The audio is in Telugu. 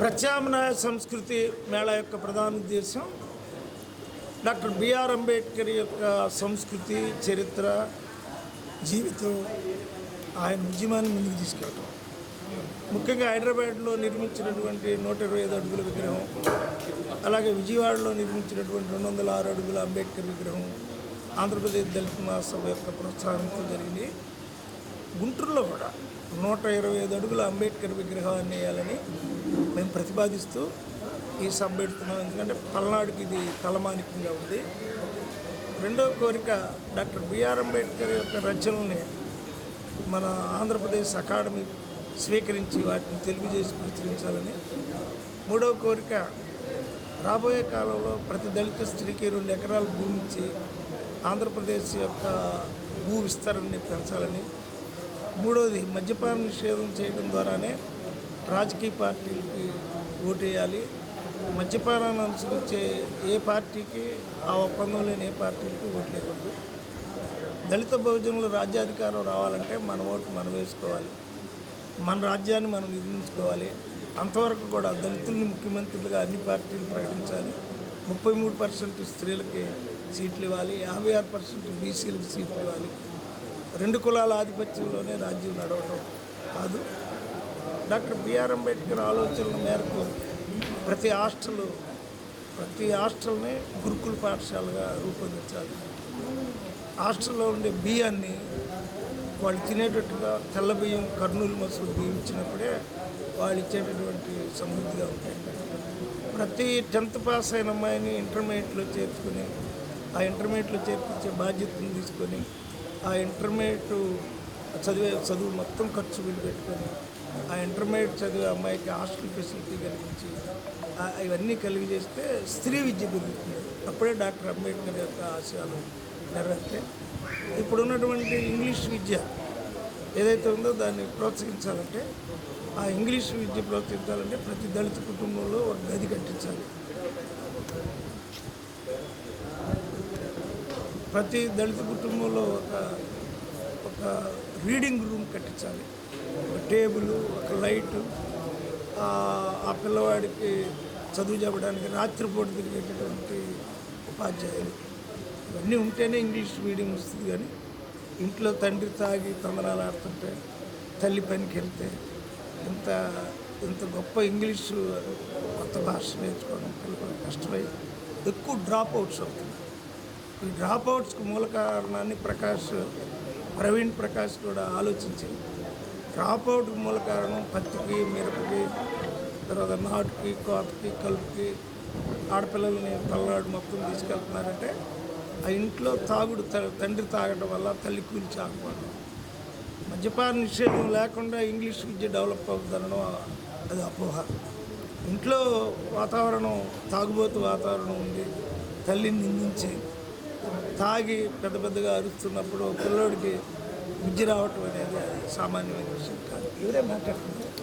ప్రత్యామ్నాయ సంస్కృతి మేళా యొక్క ప్రధాన ఉద్దేశం డాక్టర్ బిఆర్ అంబేద్కర్ యొక్క సంస్కృతి చరిత్ర జీవితం ఆయన ఉద్యమాన్ని ముందుకు తీసుకెళ్ళడం ముఖ్యంగా హైదరాబాద్లో నిర్మించినటువంటి నూట ఇరవై ఐదు అడుగుల విగ్రహం అలాగే విజయవాడలో నిర్మించినటువంటి రెండు వందల ఆరు అడుగుల అంబేద్కర్ విగ్రహం ఆంధ్రప్రదేశ్ దళిత మహాసభ యొక్క ప్రోత్సాహంతో జరిగింది. గుంటూరులో కూడా నూట ఇరవై ఐదు అడుగుల అంబేద్కర్ విగ్రహాన్ని వేయాలని మేము ప్రతిపాదిస్తూ ఈ సభ పెడుతున్నాం. ఎందుకంటే పల్నాడుకి ఇది తలమానికంగా ఉంది. రెండవ కోరిక డాక్టర్ బిఆర్ అంబేద్కర్ యొక్క రచనల్ని మన ఆంధ్రప్రదేశ్ అకాడమీ స్వీకరించి వాటిని తెలుగు చేసి ప్రచురించాలని. మూడవ కోరిక రాబోయే కాలంలో ప్రతి దళిత స్త్రీకి రెండు ఎకరాల భూమి ఇచ్చి ఆంధ్రప్రదేశ్ యొక్క భూ విస్తరణని పెంచాలని. మూడవది మద్యపాన నిషేధం చేయడం ద్వారానే రాజకీయ పార్టీలకి ఓటేయాలి. మద్యపానాన్ని అనుసరించే ఏ పార్టీకి ఆ ఒప్పందం లేని ఏ పార్టీలకి ఓటు లేకూడదు దళిత బహుజనులు రాజ్యాధికారం రావాలంటే మన ఓటు మనం వేసుకోవాలి. మన రాజ్యాన్ని మనం నిర్మించుకోవాలి. అంతవరకు కూడా దళితుల్ని ముఖ్యమంత్రులుగా అన్ని పార్టీలు ప్రకటించాలి. ముప్పై మూడు పర్సెంట్ స్త్రీలకి సీట్లు ఇవ్వాలి. యాభై ఆరు పర్సెంట్ బీసీలకు సీట్లు ఇవ్వాలి. రెండు కులాల ఆధిపత్యంలోనే రాజ్యం నడవటం కాదు. డాక్టర్ బిఆర్ అంబేద్కర్ ఆలోచనల మేరకు ప్రతి హాస్టల్ ప్రతి హాస్టల్ని గురుకుల పాఠశాలగా రూపొందించాలి. హాస్టల్లో ఉండే బియ్యాన్ని వాళ్ళు తినేటట్టుగా తెల్ల బియ్యం కర్నూలు మసులు బియ్యం ఇచ్చినప్పుడే వాళ్ళు ఇచ్చేటటువంటి సమృద్ధిగా ఉంటాయి. ప్రతి టెన్త్ పాస్ అయిన అమ్మాయిని ఇంటర్మీడియట్లో చేర్చుకొని ఆ ఇంటర్మీడియట్లో చేర్పించే బాధ్యతను తీసుకొని ఆ ఇంటర్మీడియట్ చదివే చదువు మొత్తం ఖర్చు వీలు పెట్టుకొని ఆ ఇంటర్మీడియట్ చదివే అమ్మాయికి హాస్టల్ ఫెసిలిటీ కలిగించి ఇవన్నీ కలిగి చేస్తే స్త్రీ విద్య పెరుగుతుంది. అప్పుడే డాక్టర్ అంబేద్కర్ యొక్క ఆశయాలు నెరవేర్తాయి. ఇప్పుడున్నటువంటి ఇంగ్లీష్ విద్య ఏదైతే ఉందో దాన్ని ప్రోత్సహించాలంటే ఆ ఇంగ్లీష్ విద్య ప్రోత్సహించాలంటే ప్రతి దళిత కుటుంబంలో ఒక గది కట్టించాలి ప్రతి దళిత కుటుంబంలో ఒక ఒక రీడింగ్ రూమ్ కట్టించాలి. ఒక టేబుల్ ఒక లైటు ఆ పిల్లవాడికి చదువు చెప్పడానికి రాత్రిపూట తిరిగేటటువంటి ఉపాధ్యాయులు. ఇవన్నీ ఉంటేనే ఇంగ్లీష్ మీడియం వస్తుంది కానీ ఇంట్లో తండ్రి తాగి తొందరలు ఆడుతుంటే తల్లి పనికి వెళ్తే ఇంత ఇంత గొప్ప ఇంగ్లీషు కొత్త భాష నేర్చుకోవడం పిల్లలు కష్టమై ఎక్కువ డ్రాప్ అవుట్స్ అవుతుంది ఈ డ్రాప్ అవుట్స్కి మూల కారణాన్ని ప్రకాష్ ప్రవీణ్ ప్రకాష్ కూడా ఆలోచించి డ్రాప్అవుట్కి మూల కారణం పత్తికి మిరపకి తర్వాత నాటుకి కోతకి కలుపుకి ఆడపిల్లల్ని తల్లాడు మొత్తం తీసుకెళ్తున్నారంటే ఆ ఇంట్లో తాగుడు త- తండ్రి తాగడం వల్ల తల్లి కూల్చి ఆకపోవడం మద్యపాన నిషేధం లేకుండా ఇంగ్లీష్ విద్య డెవలప్ అవుతుందనడం అది అపోహ. ఇంట్లో వాతావరణం తాగుబోతు వాతావరణం ఉంది తల్లిని నిందించి తాగి పెద్ద పెద్దగా అరుస్తున్నప్పుడు పిల్లోడికి విద్య రావటం అనేది సామాన్యమైన విషయం కాదు. ఇవరే మాట్లాడుతున్నారు